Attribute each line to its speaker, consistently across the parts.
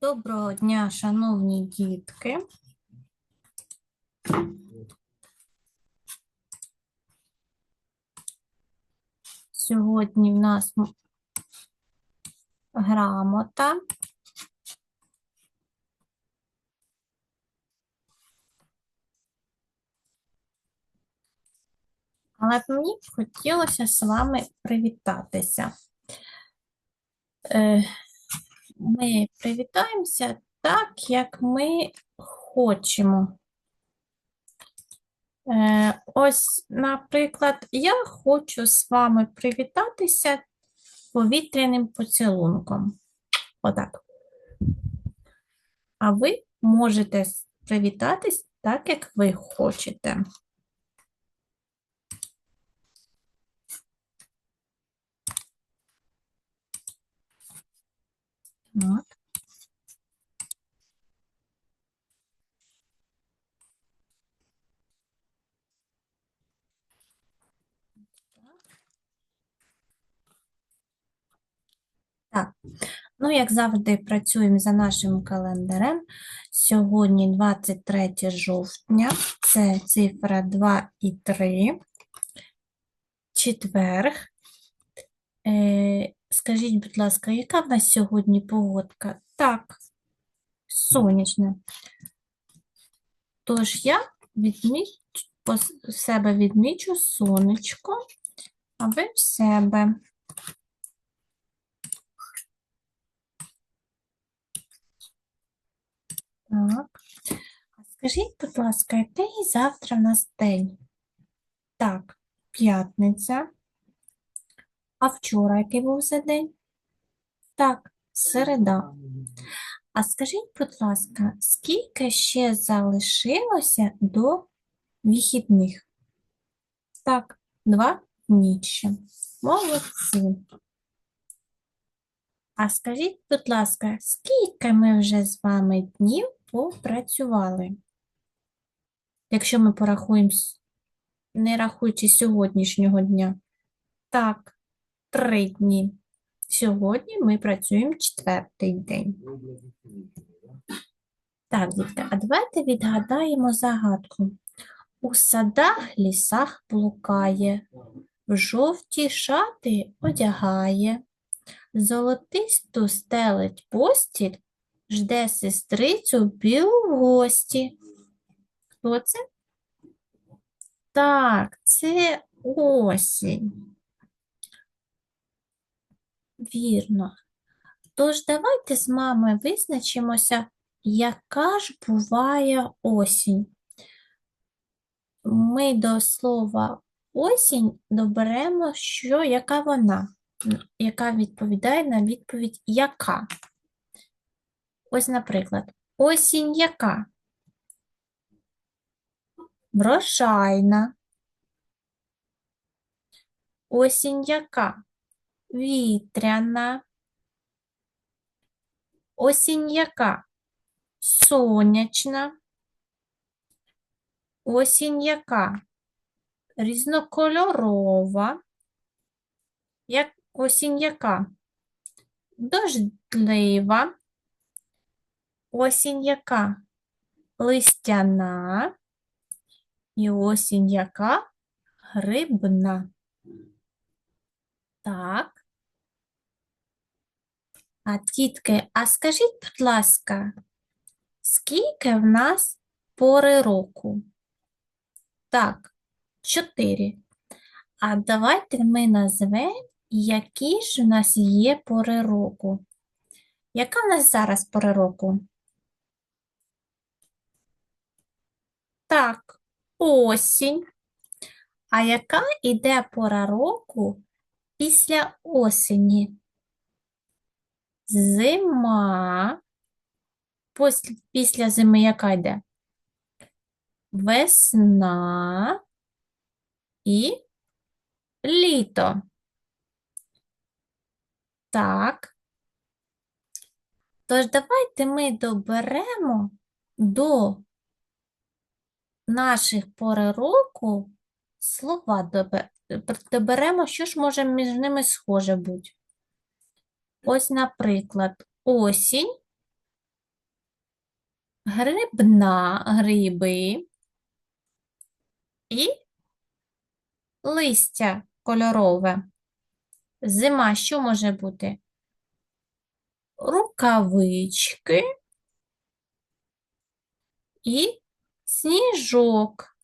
Speaker 1: Доброго дня, шановні дітки. Сьогодні в нас грамота. Але мені хотілося з вами привітатися. Ми привітаємося так, як ми хочемо. Е, Ось, наприклад, я хочу з вами привітатися повітряним поцілунком. Отак. А ви можете привітатись так, як ви хочете. Так. Так, ну, як завжди, працюємо за нашим календарем. Сьогодні 23 жовтня, це цифра 2 і 3. Четверг. Скажіть, будь ласка, яка в нас сьогодні погодка? Так, сонячна. Тож я відмічу, по себе відмічу сонечко, а ви в себе. Так. Скажіть, будь ласка, який завтра в нас день? Так, п'ятниця. А вчора який був за день? Так, середа. А скажіть, будь ласка, скільки ще залишилося до вихідних? Так, два дні ще. Молодці. А скажіть, будь ласка, скільки ми вже з вами днів попрацювали? Якщо ми порахуємо, не рахуючи сьогоднішнього дня. Так, три дні. Сьогодні ми працюємо четвертий день. Так, дітки, а давайте відгадаємо загадку. У садах, лісах блукає, в жовті шати одягає, золотисту стелить постіль, жде сестрицю білу в гості. Хто це? Так, це осінь. Вірно. Тож давайте з мамою визначимося, яка ж буває осінь. Ми до слова осінь доберемо, що яка вона, яка відповідає на відповідь яка. Ось, наприклад, осінь яка? Врожайна. Осінь яка? Вітряна. Осінь яка? Сонячна. Осінь яка? Різнокольорова. Як осінь яка? Дождлива. Осінь яка? Листяна. І осінь яка? Грибна. Так. А тітки, а скажіть, будь ласка, скільки в нас пори року? Так, чотири. А давайте ми назвемо, які ж у нас є пори року. Яка в нас зараз пора року? Так, осінь. А яка іде пора року після осені? Зима. Після зими яка йде? Весна і літо. Так. Тож давайте ми доберемо до наших пори року слова добе- доберемо, що ж може між ними схоже бути. Ось, наприклад, осінь грибна, гриби і листя кольорове. Зима що може бути? Рукавички і сніжок.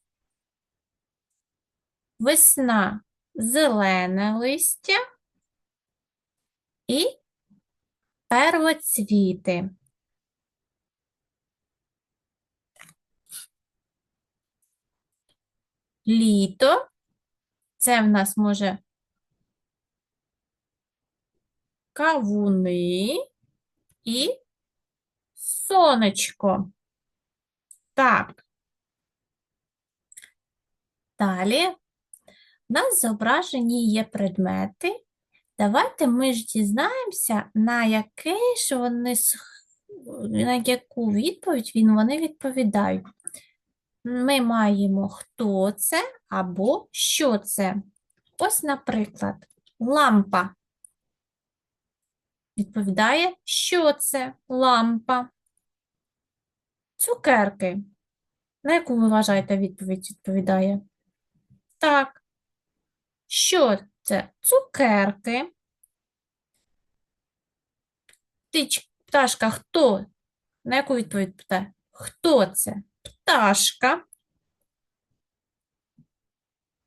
Speaker 1: Весна зелене листя і первоцвіти. Літо це в нас може кавуни і сонечко. Так. Далі в нас зображені є предмети. Давайте ми ж дізнаємося, на яке ж вони, на яку відповідь він вони відповідають. Ми маємо хто це або що це. Ось, наприклад, лампа. Відповідає, що це лампа. Цукерки. На яку ви вважаєте відповідь відповідає? Так. Що це? Цукерки. Птич, пташка хто? На яку відповідь питає? Хто це? Пташка.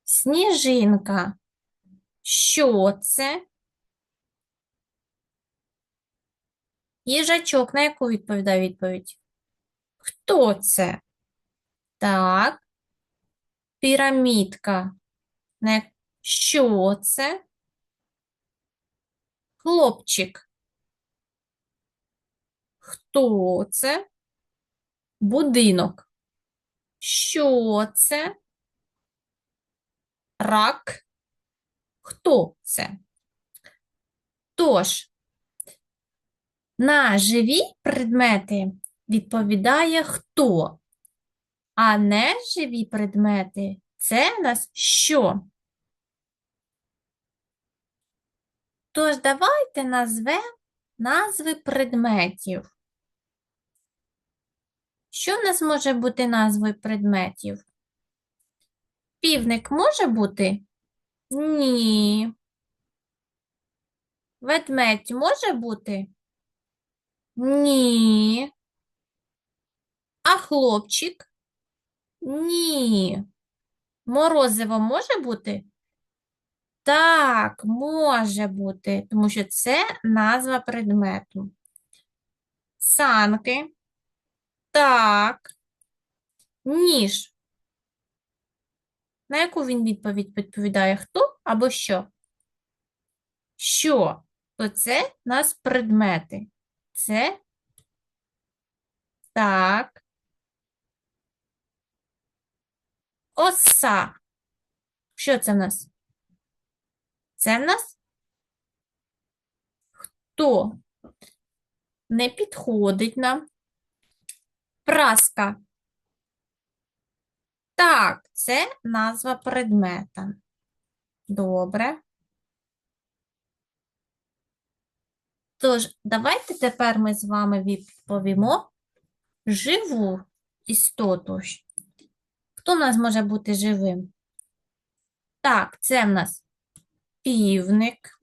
Speaker 1: Сніжинка. Що це? Їжачок, на яку відповідає відповідь? Хто це? Так. Пірамідка. Не що це? Хлопчик. Хто це? Будинок. Що це? Рак. Хто це? Тож, на живі предмети відповідає хто, а неживі предмети це в нас що? Тож давайте назвемо назви предметів. Що в нас може бути назвою предметів? Півник може бути? Ні. Ведмедь може бути? Ні. А хлопчик? Ні. Морозиво може бути? Так, може бути, тому що це назва предмету. Санки. Так. Ніж. На яку він відповідь відповідає хто або що? Що? То це у нас предмети. Це так. Оса. Що це в нас? Це в нас хто? Не підходить нам. Праска. Так, це назва предмета. Добре. Тож, давайте тепер ми з вами відповімо живу істоту. Хто в нас може бути живим? Так, це в нас півник,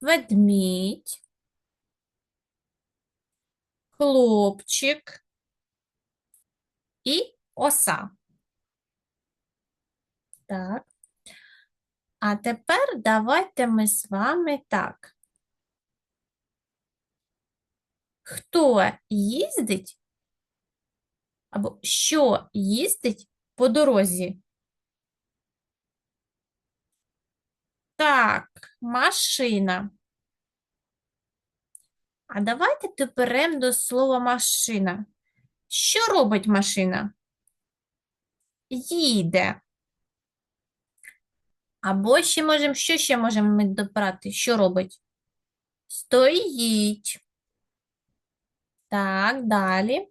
Speaker 1: ведмідь, хлопчик і оса. Так. А тепер давайте ми з вами так. Хто їздить або що їздить по дорозі? Так, машина. А давайте тепер до слова машина. Що робить машина? Їде. Або ще можемо, що ще можемо ми добрати? Що робить? Стоїть. Так, далі.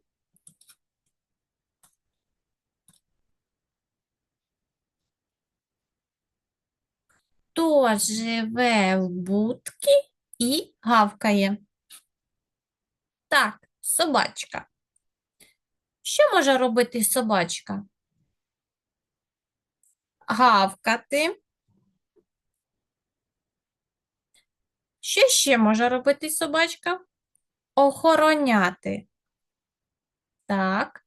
Speaker 1: Хто живе в будці і гавкає? Так, собачка. Що може робити собачка? Гавкати. Що ще може робити собачка? Охороняти. Так,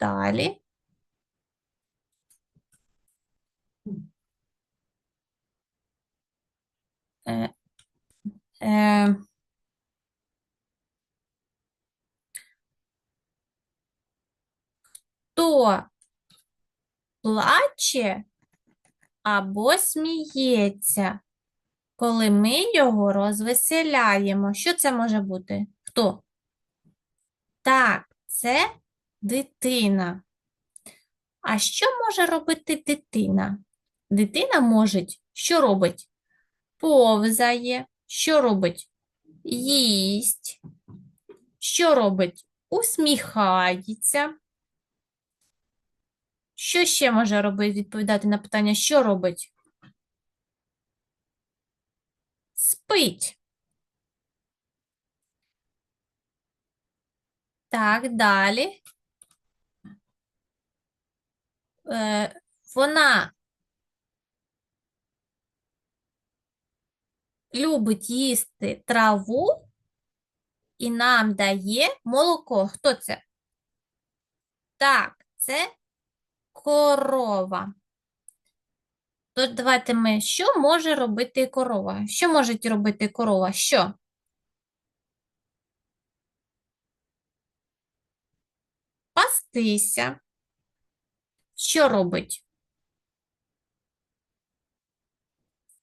Speaker 1: далі. Е, е, хто плаче або сміється, коли ми його розвеселяємо? Що це може бути? Хто? Так, це дитина. А що може робити дитина? Дитина може, що робить? Повзає. Що робить? Їсть. Що робить? Усміхається. Що ще може робити? Відповідати на питання, що робить? Спить. Так, далі. Е, вона любить їсти траву і нам дає молоко. Хто це? Так, це корова. Тож давайте ми, що може робити корова? Що може робити корова? Що? Пастися. Що робить?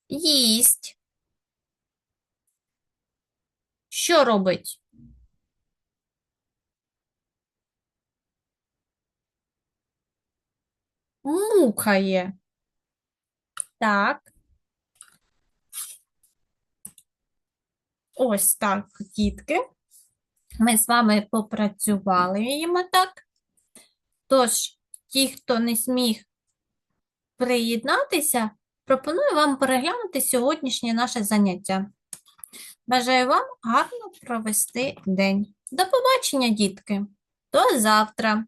Speaker 1: Їсть. Що робить? Мукає. Так. Ось так, дітки. Ми з вами попрацювали так. Тож, ті, хто не зміг приєднатися, пропоную вам переглянути сьогоднішнє наше заняття. Бажаю вам гарно провести день. До побачення, дітки. До завтра.